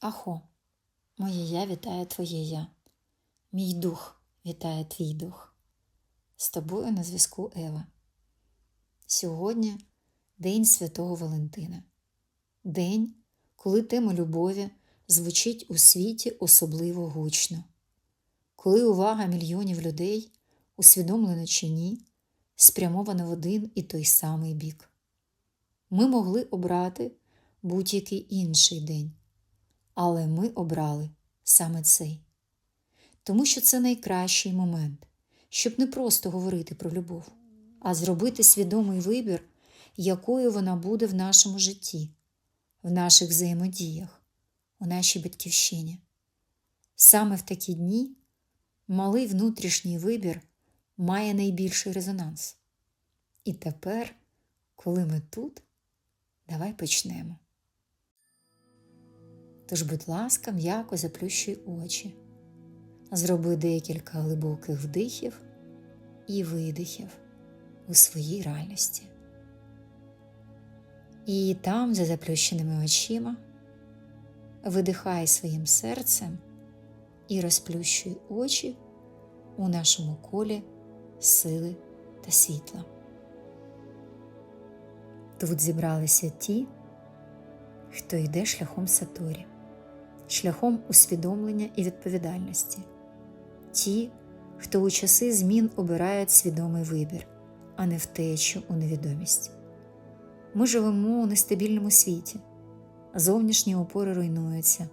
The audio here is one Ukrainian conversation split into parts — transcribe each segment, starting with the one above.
Ахо, моє я вітає твоє я, мій дух вітає твій дух. З тобою на зв'язку Ева. Сьогодні День Святого Валентина, день, коли тема любові звучить у світі особливо гучно, коли увага мільйонів людей, усвідомлено чи ні, спрямована в один і той самий бік. Ми могли обрати будь-який інший день, але ми обрали саме цей, тому що це найкращий момент, щоб не просто говорити про любов, а зробити свідомий вибір, якою вона буде в нашому житті, в наших взаємодіях, у нашій батьківщині. Саме в такі дні малий внутрішній вибір має найбільший резонанс. І тепер, коли ми тут, давай почнемо. Тож, будь ласка, м'яко заплющуй очі, зроби декілька глибоких вдихів і видихів у своїй реальності. І там, за заплющеними очима, видихай своїм серцем і розплющуй очі у нашому колі сили та світла. Тут зібралися ті, хто йде шляхом Саторі, шляхом усвідомлення і відповідальності, ті, хто у часи змін обирають свідомий вибір, а не втечу у невідомість. Ми живемо у нестабільному світі, зовнішні опори руйнуються,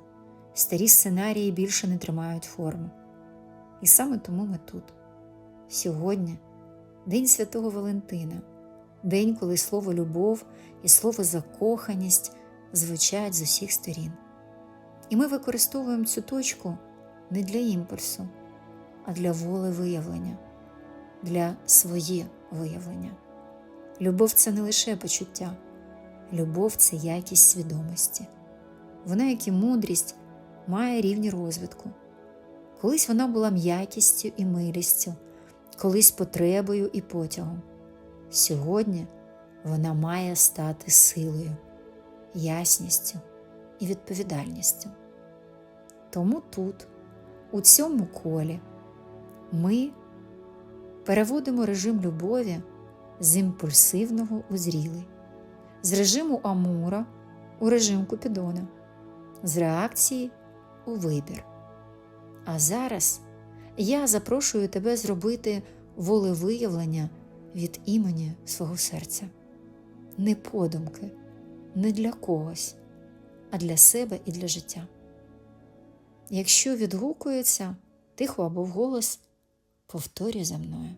старі сценарії більше не тримають форму. І саме тому ми тут. Сьогодні День Святого Валентина, день, коли слово любов і слово закоханість звучать з усіх сторін. І ми використовуємо цю точку не для імпульсу, а для воли виявлення, для своє виявлення. Любов це не лише почуття, любов це якість свідомості. Вона, як і мудрість, має рівні розвитку. Колись вона була м'якістю і милістю, колись потребою і потягом. Сьогодні вона має стати силою, ясністю і відповідальністю. Тому тут, у цьому колі, ми переводимо режим любові з імпульсивного у зрілий, з режиму Амура у режим Купідона, з реакції у вибір. А зараз я запрошую тебе зробити волевиявлення від імені свого серця, не подумки, не для когось, а для себе і для життя. Якщо відгукується тихо або вголос, повторюй за мною.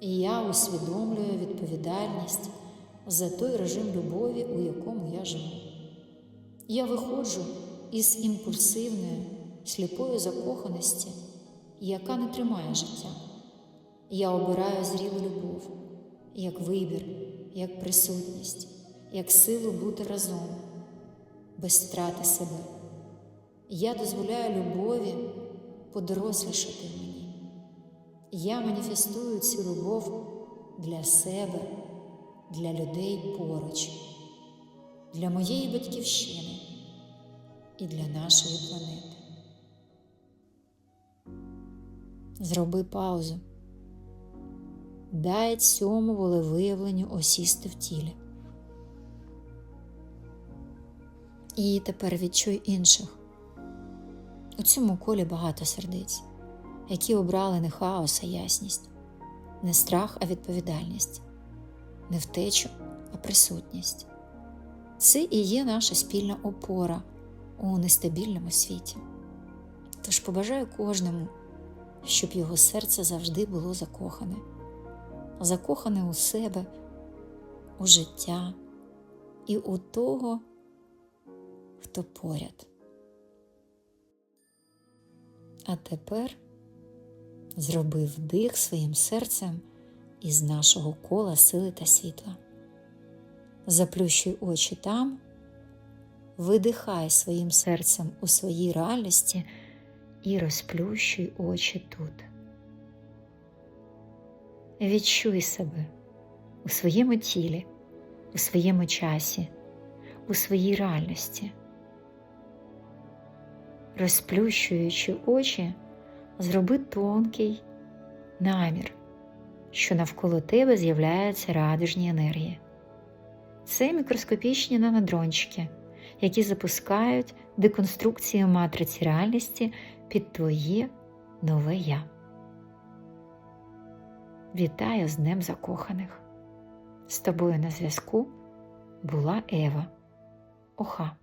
І я усвідомлюю відповідальність за той режим любові, у якому я живу. Я виходжу із імпульсивної, сліпої закоханості, яка не тримає життя. Я обираю зрілу любов, як вибір, як присутність, як силу бути разом, без втрати себе. Я дозволяю любові подорослішати мені. Я маніфестую цю любов для себе, для людей поруч, для моєї батьківщини і для нашої планети. Зроби паузу. Дай цьому волевиявленню осісти в тілі. І тепер відчуй інших. У цьому колі багато сердець, які обрали не хаос, а ясність, не страх, а відповідальність, не втечу, а присутність. Це і є наша спільна опора у нестабільному світі. Тож побажаю кожному, щоб його серце завжди було закохане, закохане у себе, у життя і у того, хто поряд. А тепер зроби вдих своїм серцем із нашого кола сили та світла. Заплющуй очі там, видихай своїм серцем у своїй реальності і розплющуй очі тут. Відчуй себе у своєму тілі, у своєму часі, у своїй реальності. Розплющуючи очі, зроби тонкий намір, що навколо тебе з'являються радужні енергії. Це мікроскопічні нанодрончики, які запускають деконструкцію матриці реальності під твоє нове я. Вітаю з Днем Закоханих! З тобою на зв'язку була Ева. Оха.